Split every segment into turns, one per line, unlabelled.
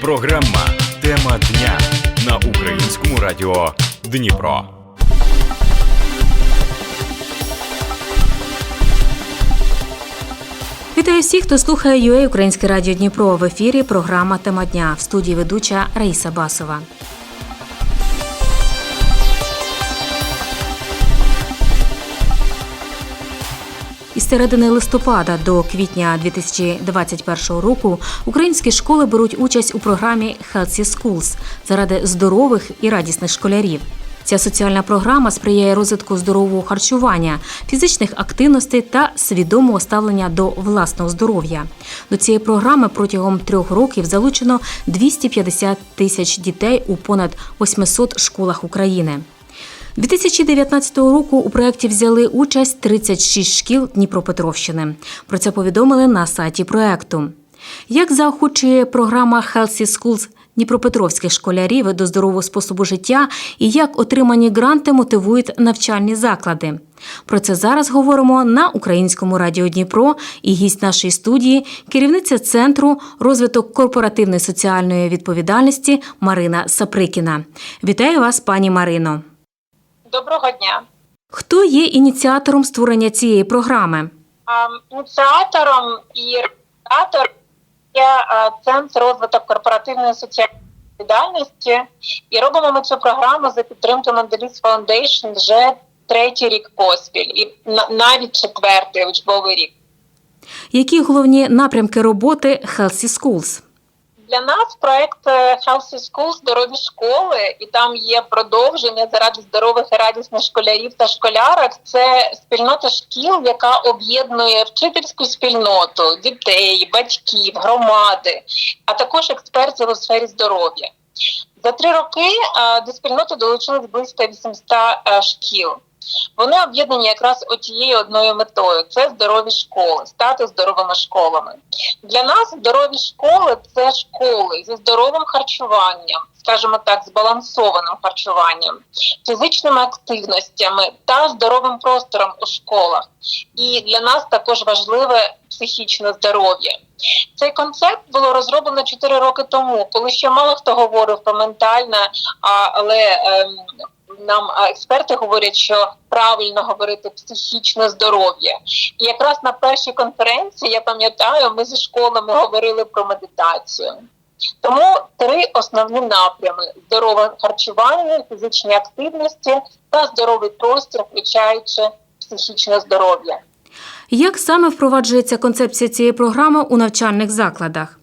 Програма Тема дня на українському радіо Дніпро.
Вітаю всіх, хто слухає UA Українське радіо Дніпро. В ефірі програма Тема дня в студії ведуча Раїса Басова. Із середини листопада до квітня 2021 року українські школи беруть участь у програмі Healthy Schools заради здорових і радісних школярів. Ця соціальна програма сприяє розвитку здорового харчування, фізичних активностей та свідомого ставлення до власного здоров'я. До цієї програми протягом трьох років залучено 250 тисяч дітей у понад 800 школах України. 2019 року у проєкті взяли участь 36 шкіл Дніпропетровщини. Про це повідомили на сайті проєкту. Як заохочує програма Healthy Schools дніпропетровських школярів до здорового способу життя і як отримані гранти мотивують навчальні заклади? Про це зараз говоримо на українському радіо Дніпро і гість нашої студії, керівниця центру розвиток корпоративної соціальної відповідальності Марина Саприкіна. Вітаю вас, пані Марино.
Доброго дня.
Хто є ініціатором створення цієї програми?
Ініціатором і реалізатором є Центр розвиток корпоративної соціальної відповідальності. І робимо ми цю програму за підтримки Mandalis Foundation вже третій рік поспіль, і навіть четвертий учбовий рік.
Які головні напрямки роботи Healthy Schools?
Для нас проект е, Healthy School здорові школи, і там є продовження заради здорових і радісних школярів та школярок. Це спільнота шкіл, яка об'єднує вчительську спільноту, дітей, батьків, громади, а також експертів у сфері здоров'я. За три роки е, до спільноти долучилось близько 800 е, шкіл. Вони об'єднані якраз отією одною метою це здорові школи, стати здоровими школами. Для нас здорові школи це школи зі здоровим харчуванням, скажімо так, збалансованим харчуванням, фізичними активностями та здоровим простором у школах. І для нас також важливе психічне здоров'я. Цей концепт було розроблено 4 роки тому, коли ще мало хто говорив про ментальне, але ем, нам експерти говорять, що правильно говорити психічне здоров'я. І якраз на першій конференції, я пам'ятаю, ми зі школами говорили про медитацію. Тому три основні напрями: здорове харчування, фізичні активності та здоровий простір, включаючи психічне здоров'я.
Як саме впроваджується концепція цієї програми у навчальних закладах?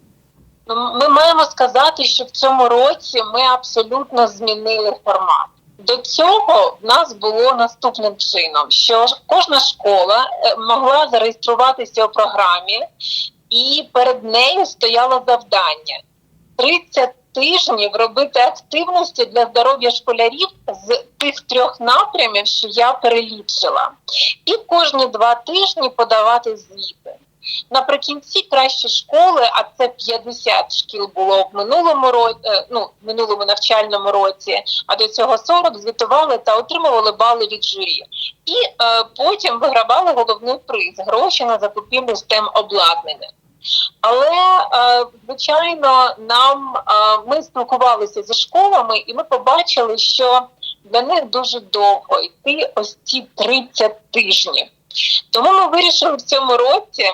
Ну, Ми маємо сказати, що в цьому році ми абсолютно змінили формат. До цього в нас було наступним чином, що кожна школа е, могла зареєструватися у програмі, і перед нею стояло завдання 30 тижнів робити активності для здоров'я школярів з тих трьох напрямів, що я перелічила, і кожні два тижні подавати звіти. Наприкінці кращі школи, а це 50 шкіл було в минулому році, ну в минулому навчальному році, а до цього 40 звітували та отримували бали від журі. І е, потім вигравали головний приз гроші на закупівлю STEM обладнання. Але е, звичайно, нам е, ми спілкувалися зі школами, і ми побачили, що для них дуже довго йти ось ці 30 тижнів. Тому ми вирішили в цьому році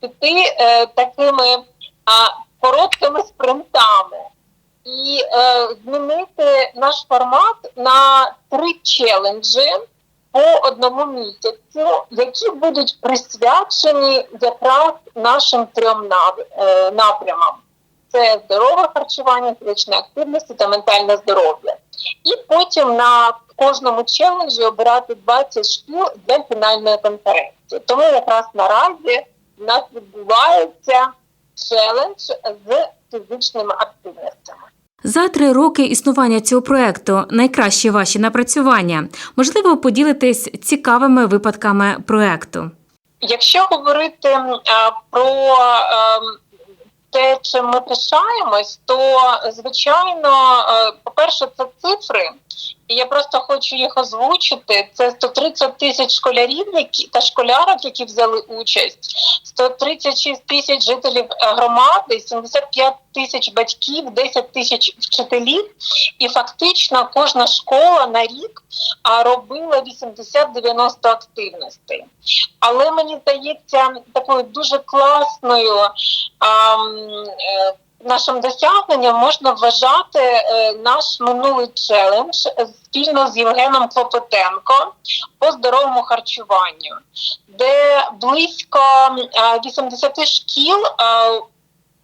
піти е, такими а, короткими спринтами і е, змінити наш формат на три челенджі по одному місяцю, які будуть присвячені якраз нашим трьом е, напрямам: це здорове харчування, фізична активність та ментальне здоров'я. І потім на кожному челенджі обирати 20 шкіл для фінальної конференції. Тому якраз наразі в нас відбувається челендж з фізичними активностями.
За три роки існування цього проекту найкращі ваші напрацювання. Можливо, поділитесь цікавими випадками проекту.
Якщо говорити про ем, те, чим ми пишаємось, то звичайно, е, по-перше, це цифри, Я просто хочу їх озвучити. Це 130 тисяч школярів, які та школярок, які взяли участь, 136 тисяч жителів е, громади, 75 тисяч батьків, 10 тисяч вчителів. І фактично кожна школа на рік робила 80-90 активностей. Але мені здається, такою дуже класною а, е, нашим досягненням можна вважати е, наш минулий челендж е, спільно з Євгеном Клопотенко по здоровому харчуванню, де близько е, 80 шкіл. е,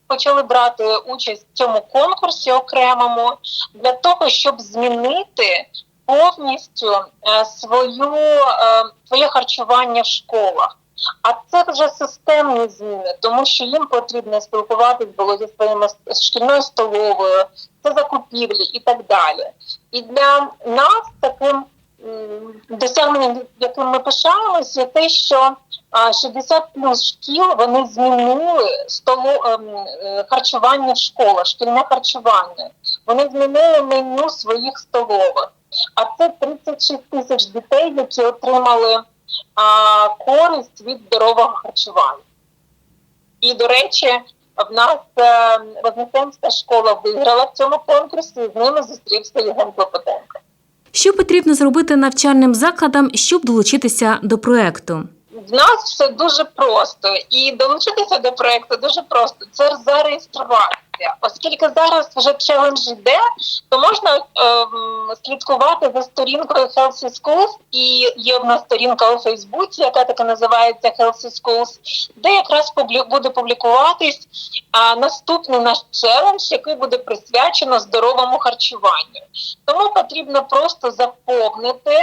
Почали брати участь в цьому конкурсі окремому для того, щоб змінити повністю е, свою, е, своє харчування в школах. А це вже системні зміни, тому що їм потрібно спілкуватись було зі своїми шкільною столовою, це закупівлі і так далі. І для нас таким досягненням, яким ми пишаємося, є те, що а, 60 плюс шкіл вони змінили столо ем, е, харчування в школах, шкільне харчування. Вони змінили меню своїх столових. А це 36 тисяч дітей, які отримали а, користь від здорового харчування. І, до речі, в нас е, Вознесенська школа виграла в цьому конкурсі, і з ними зустрівся Євген Клопотенко.
Що потрібно зробити навчальним закладам, щоб долучитися до проекту?
В нас все дуже просто, і долучитися до проекту дуже просто. Це зареєструватися. Оскільки зараз вже челендж йде, то можна ем, слідкувати за сторінкою Healthy Schools, і є в нас сторінка у Фейсбуці, яка так і називається Healthy Schools, де якраз буде публікуватись а, наступний наш челендж, який буде присвячено здоровому харчуванню. Тому потрібно просто заповнити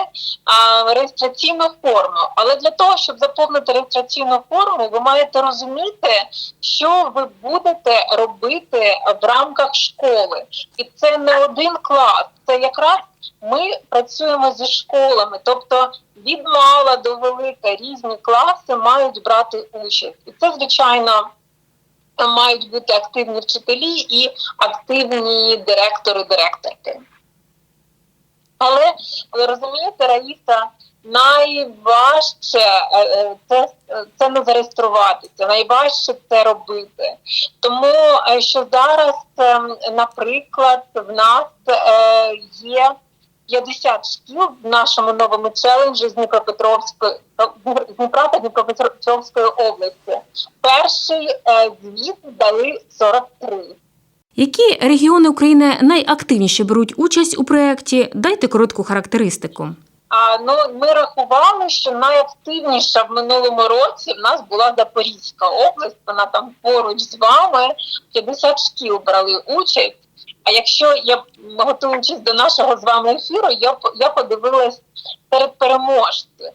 а, реєстраційну форму. Але для того, щоб заповнити реєстраційну форму, ви маєте розуміти, що ви будете робити в рамках школи. І це не один клас, це якраз ми працюємо зі школами, тобто від мала до велика різні класи мають брати участь. І це, звичайно, мають бути активні вчителі і активні директори, директорки. Але розумієте, Раїса, найважче е, е, це, це не зареєструватися, найважче це робити. Тому е, що зараз, е, наприклад, в нас є 50 шкіл в нашому новому челенджі з Дніпропетровської з Дніпра Дніпропетровської області. Перший звіт дали 43.
Які регіони України найактивніше беруть участь у проєкті? Дайте коротку характеристику.
А ну ми рахували, що найактивніша в минулому році в нас була Запорізька область. Вона там поруч з вами 50 шкіл брали участь. А якщо я готуючись до нашого з вами ефіру, я я подивилась серед переможців.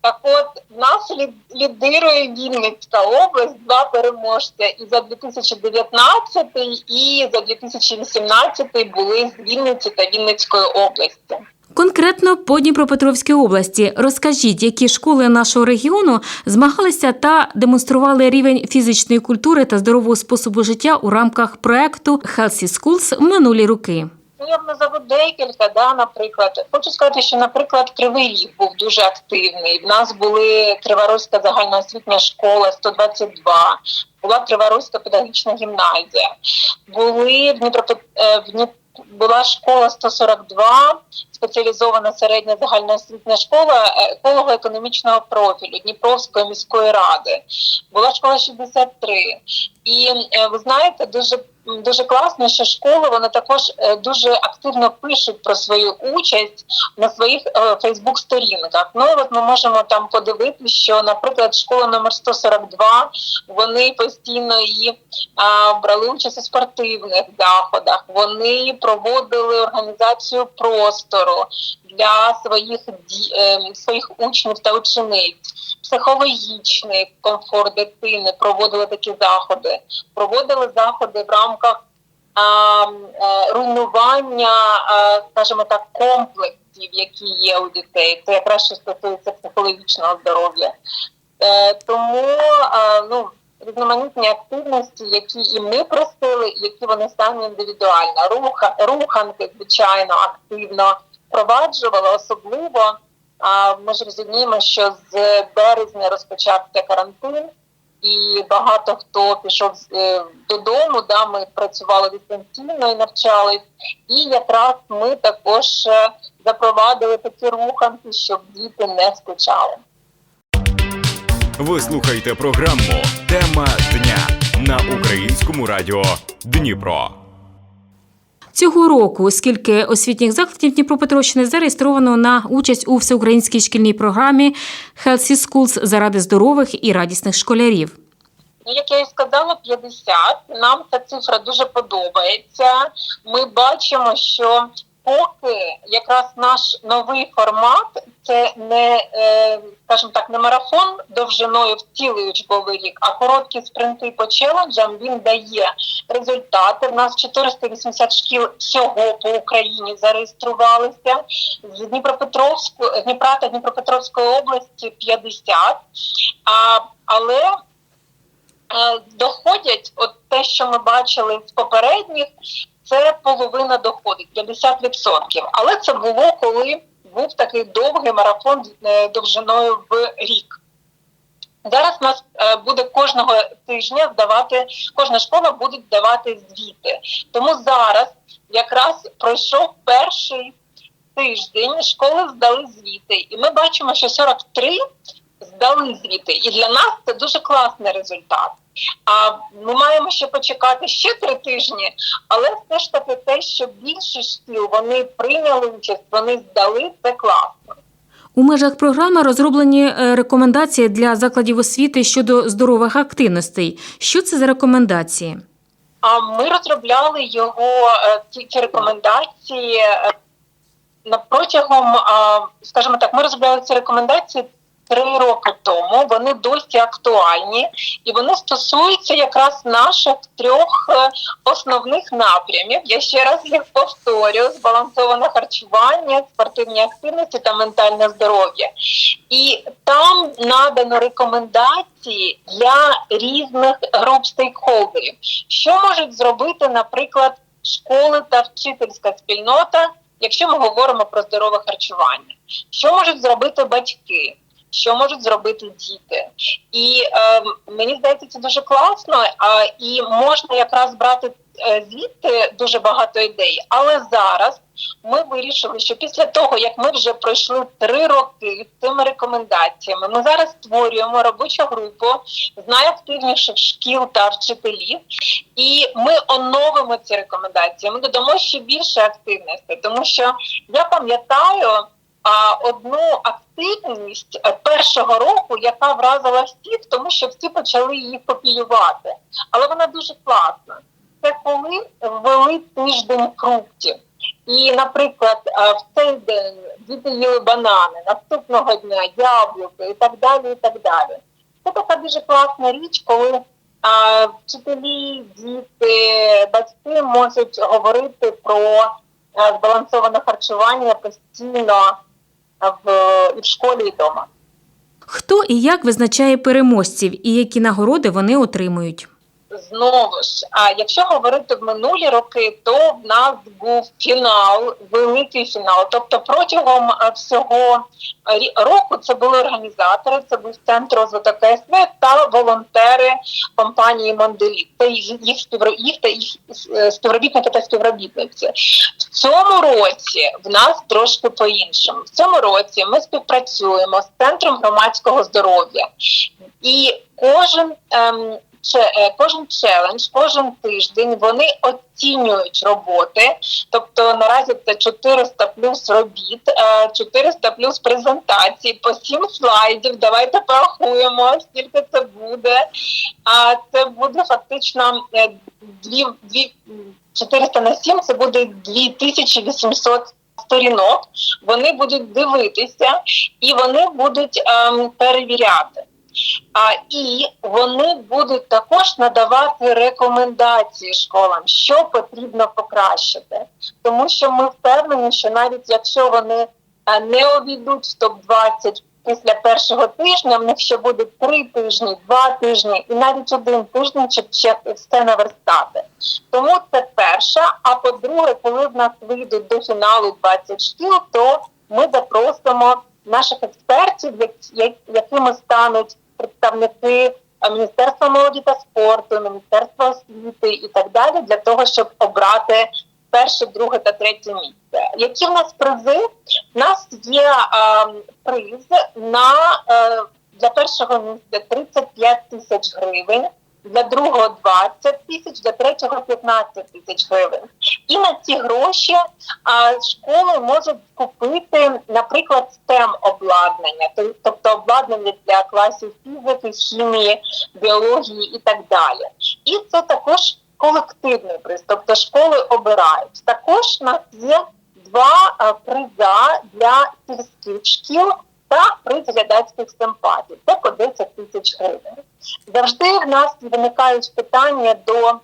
Так от нас лідирує Вінницька область, два переможця і за 2019, і за 2018 були з Вінниці та Вінницької області.
Конкретно по Дніпропетровській області розкажіть, які школи нашого регіону змагалися та демонстрували рівень фізичної культури та здорового способу життя у рамках проекту Healthy Schools в минулі роки.
Ну, я назову декілька, да, наприклад. Хочу сказати, що, наприклад, Кривий Ріг був дуже активний. В нас були Криворозька загальноосвітня школа 122, була Криворозька педагогічна гімназія, були в Дніпропет... е. Була школа 142, спеціалізована середня загальноосвітня школа е, еколого-економічного профілю Дніпровської міської ради. Була школа 63. І е, ви знаєте, дуже дуже класно, що школи вони також е, дуже активно пишуть про свою участь на своїх Фейсбук-сторінках. Ну от ми можемо там подивитися, що, наприклад, школа номер 142, вони постійно і а, брали участь у спортивних заходах. Вони проводили організацію простору для своїх ді- е, своїх учнів та учениць. Психологічний комфорт дитини проводили такі заходи, проводили заходи в рамках а, руйнування, скажімо так, комплексів, які є у дітей. Це якраз що стосується психологічного здоров'я. Е, тому ну, різноманітні активності, які і ми просили, які вони самі індивідуально. Руха, руханки, звичайно, активно впроваджували особливо. Ми ж розуміємо, що з березня розпочався карантин, і багато хто пішов е, додому. Да, ми працювали дистанційно і навчались. І якраз ми також е, запровадили такі руханки, щоб діти не скучали.
Ви слухаєте програму Тема дня на українському радіо Дніпро.
Цього року скільки освітніх закладів Дніпропетровщини зареєстровано на участь у всеукраїнській шкільній програмі Healthy Schools заради здорових і радісних школярів.
Ну, як я і сказала, 50. Нам ця цифра дуже подобається. Ми бачимо, що поки якраз наш новий формат це не, е, скажімо так, не марафон довжиною в цілий учбовий рік, а короткі спринти по челенджам він дає результати. У нас 480 шкіл всього по Україні зареєструвалися. З Дніпропетровську, Дніпра та Дніпропетровської області 50. А, але е, доходять, от те, що ми бачили з попередніх, це половина доходить 50%. Але це було коли був такий довгий марафон е, довжиною в рік. Зараз нас е, буде кожного тижня здавати, кожна школа буде здавати звіти. Тому зараз якраз пройшов перший тиждень, школи здали звіти, і ми бачимо, що 43 здали звіти. І для нас це дуже класний результат. А ми маємо ще почекати ще три тижні, але все ж таки те, що більше шкіл вони прийняли участь, вони здали, це класно.
У межах програми розроблені е, рекомендації для закладів освіти щодо здорових активностей. Що це за рекомендації?
А ми розробляли його е, ці, ці рекомендації е, протягом, скажімо так, ми розробляли ці рекомендації три роки тому. Вони досі актуальні, і вони стосуються якраз наших трьох е, основних напрямів. Я ще раз їх повторю: збалансоване харчування, спортивні активності та ментальне здоров'я. І там надано рекомендації для різних груп стейкхолдерів, що можуть зробити, наприклад, школи та вчительська спільнота, якщо ми говоримо про здорове харчування, що можуть зробити батьки. Що можуть зробити діти, і е, мені здається, це дуже класно. А і можна якраз брати е, звідти дуже багато ідей. Але зараз ми вирішили, що після того як ми вже пройшли три роки з цими рекомендаціями, ми зараз створюємо робочу групу з найактивніших шкіл та вчителів, і ми оновимо ці рекомендації. Ми додамо ще більше активності, тому що я пам'ятаю одну активність першого року, яка вразила всіх, тому що всі почали її копіювати. Але вона дуже класна. Це коли ввели тиждень фруктів. І, наприклад, в цей день діти їли банани, наступного дня яблуки і так далі. і так далі. Це така дуже класна річ, коли а, вчителі, діти, батьки можуть говорити про збалансоване харчування постійно в, і в школі і вдома.
Хто і як визначає переможців і які нагороди вони отримують?
Знову ж, а якщо говорити в минулі роки, то в нас був фінал, великий фінал. Тобто протягом е, всього рі- року це були організатори, це був центр розвиток КСВ та волонтери компанії Монделі. Це їх, їх, та їх е, співробітники та співробітниці. В цьому році в нас трошки по-іншому. В цьому році ми співпрацюємо з центром громадського здоров'я, і кожен. Ем, е, Кожен челендж, кожен тиждень вони оцінюють роботи. Тобто наразі це 400 плюс робіт, е, 400 плюс презентацій, по 7 слайдів. Давайте порахуємо, скільки це буде. А це буде фактично е, дві, дві, м, 400 на 7, це буде 2800 сторінок. Вони будуть дивитися і вони будуть ем, перевіряти. А і вони будуть також надавати рекомендації школам, що потрібно покращити, тому що ми впевнені, що навіть якщо вони е, не увійдуть в топ 20 після першого тижня, в них ще буде три тижні, два тижні і навіть один тиждень, щоб ще все наверстати. Тому це перша. А по-друге, коли в нас вийдуть до фіналу 20 шкіл, то ми запросимо наших експертів, як- як- якими стануть представники е, Міністерства молоді та спорту, Міністерства освіти і так далі, для того, щоб обрати перше, друге та третє місце. Які в нас призи? У нас є е, приз на е, для першого місця 35 тисяч гривень, для другого 20 тисяч, для третього 15 тисяч гривень. І на ці гроші а, школи можуть купити, наприклад, STEM обладнання, тобто обладнання для класів фізики, хімії, біології і так далі. І це також колективний приз, тобто школи обирають. Також у нас є два е, приза для сільських шкіл та приз глядацьких симпатій. Це по 10 тисяч гривень. Завжди в нас виникають питання до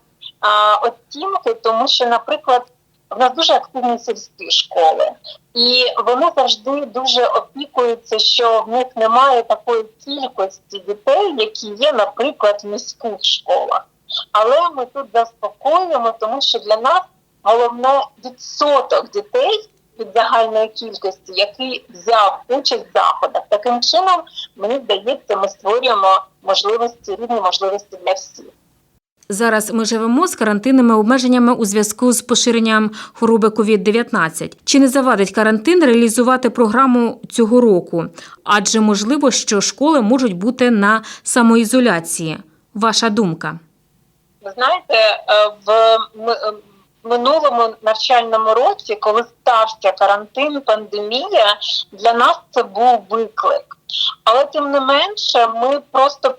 оцінки, тому що, наприклад, в нас дуже активні сільські школи, і вони завжди дуже опікуються, що в них немає такої кількості дітей, які є, наприклад, в міських школах. Але ми тут заспокоюємо, тому що для нас головне відсоток дітей від загальної кількості, який взяв участь в заходах. Таким чином, мені здається, ми створюємо можливості, рівні можливості для всіх.
Зараз ми живемо з карантинними обмеженнями у зв'язку з поширенням хвороби COVID-19. Чи не завадить карантин реалізувати програму цього року? Адже можливо, що школи можуть бути на самоізоляції. Ваша думка?
Знаєте, е, в е, минулому навчальному році, коли стався карантин, пандемія, для нас це був виклик. Але тим не менше, ми просто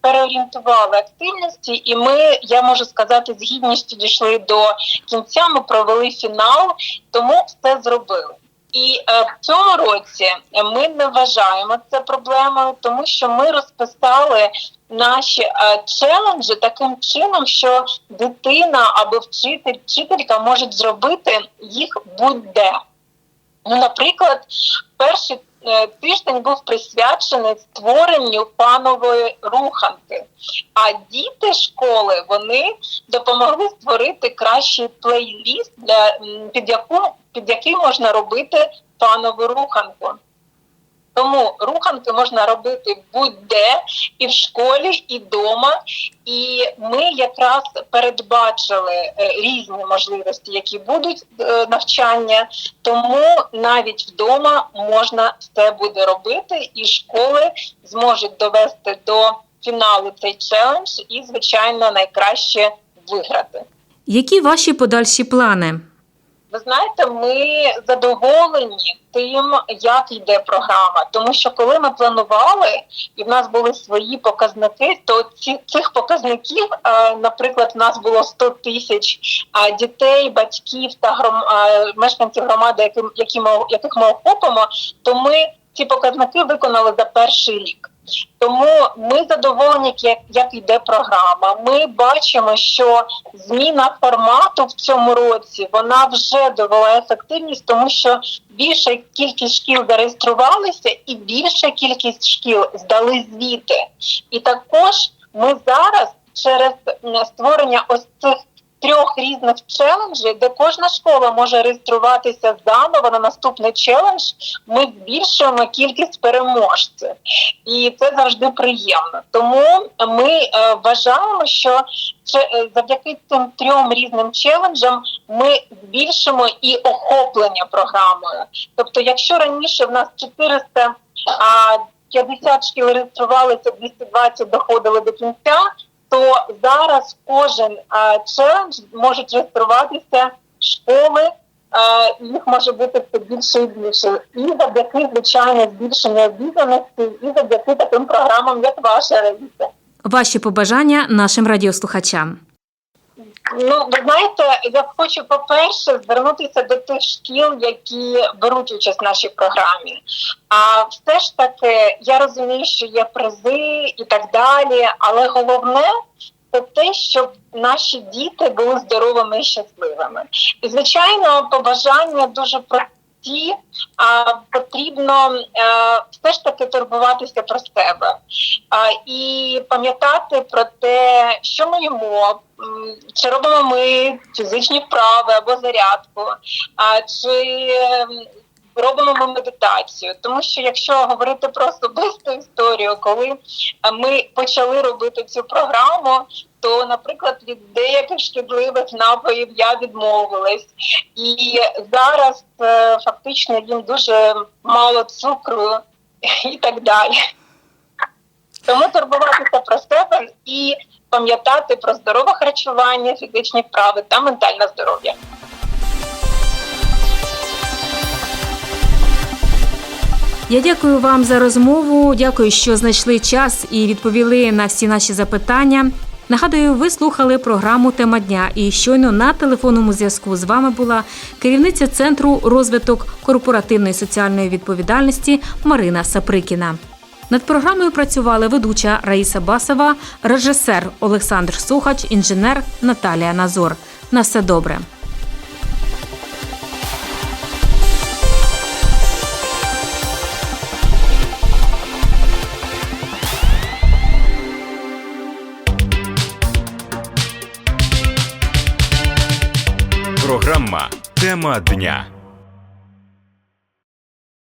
переорієнтували активності, і ми, я можу сказати, з гідністю дійшли до кінця. Ми провели фінал, тому все зробили. І е, в цьому році ми не вважаємо це проблемою, тому що ми розписали наші е, челенджі таким чином, що дитина або вчитель, вчителька можуть зробити їх будь-де. Ну, наприклад, перший тиждень був присвячений створенню панової руханки. А діти школи вони допомогли створити кращий плейліст, для, під, яку, під який можна робити панову руханку. Тому руханки можна робити будь-де і в школі, і вдома. І ми якраз передбачили е, різні можливості, які будуть е, навчання. Тому навіть вдома можна все буде робити, і школи зможуть довести до фіналу цей челендж і, звичайно, найкраще виграти.
Які ваші подальші плани?
Ви знаєте, ми задоволені тим, як йде програма. Тому що коли ми планували, і в нас були свої показники, то ці цих показників, е, наприклад, в нас було 100 тисяч дітей, батьків та гром, мешканців громади, яким які ми яких ми охопимо, то ми ці показники виконали за перший рік. Тому ми задоволені, як, як йде програма. Ми бачимо, що зміна формату в цьому році вона вже довела ефективність, тому що більша кількість шкіл зареєструвалися, і більша кількість шкіл здали звіти. І також ми зараз через створення ось цих трьох різних челенджів, де кожна школа може реєструватися заново на наступний челендж, ми збільшуємо кількість переможців, і це завжди приємно. Тому ми е, вважаємо, що е, завдяки цим трьом різним челенджам ми збільшимо і охоплення програмою. Тобто, якщо раніше в нас 400 а, 50 шкіл реєструвалися, 220 доходили до кінця, то зараз кожен а, челендж можуть реєструватися школи. Їх може бути все більше і більше, і завдяки звичайно збільшення обізнаності, і завдяки таким програмам, як ваша Раїса.
Ваші побажання нашим радіослухачам.
Ну, ви знаєте, я хочу, по-перше, звернутися до тих шкіл, які беруть участь в нашій програмі. А все ж таки, я розумію, що є призи і так далі, але головне це те, щоб наші діти були здоровими і щасливими. І, звичайно, побажання дуже просте. житті а, потрібно е, все ж таки турбуватися про себе а, і пам'ятати про те, що ми їмо, чи робимо ми фізичні вправи або зарядку, а, чи ем, робимо ми медитацію. Тому що якщо говорити про особисту історію, коли ми почали робити цю програму, то, наприклад, від деяких шкідливих напоїв я відмовилась, і зараз е, фактично їм дуже мало цукру і так далі. Тому турбуватися про себе і пам'ятати про здорове харчування, фізичні вправи та ментальне здоров'я.
Я дякую вам за розмову. Дякую, що знайшли час і відповіли на всі наші запитання. Нагадую, ви слухали програму Тема дня. І щойно на телефонному зв'язку з вами була керівниця центру розвиток корпоративної соціальної відповідальності Марина Саприкіна. Над програмою працювали ведуча Раїса Басова, режисер Олександр Сухач, інженер Наталія Назор. На все добре.
Програма Тема дня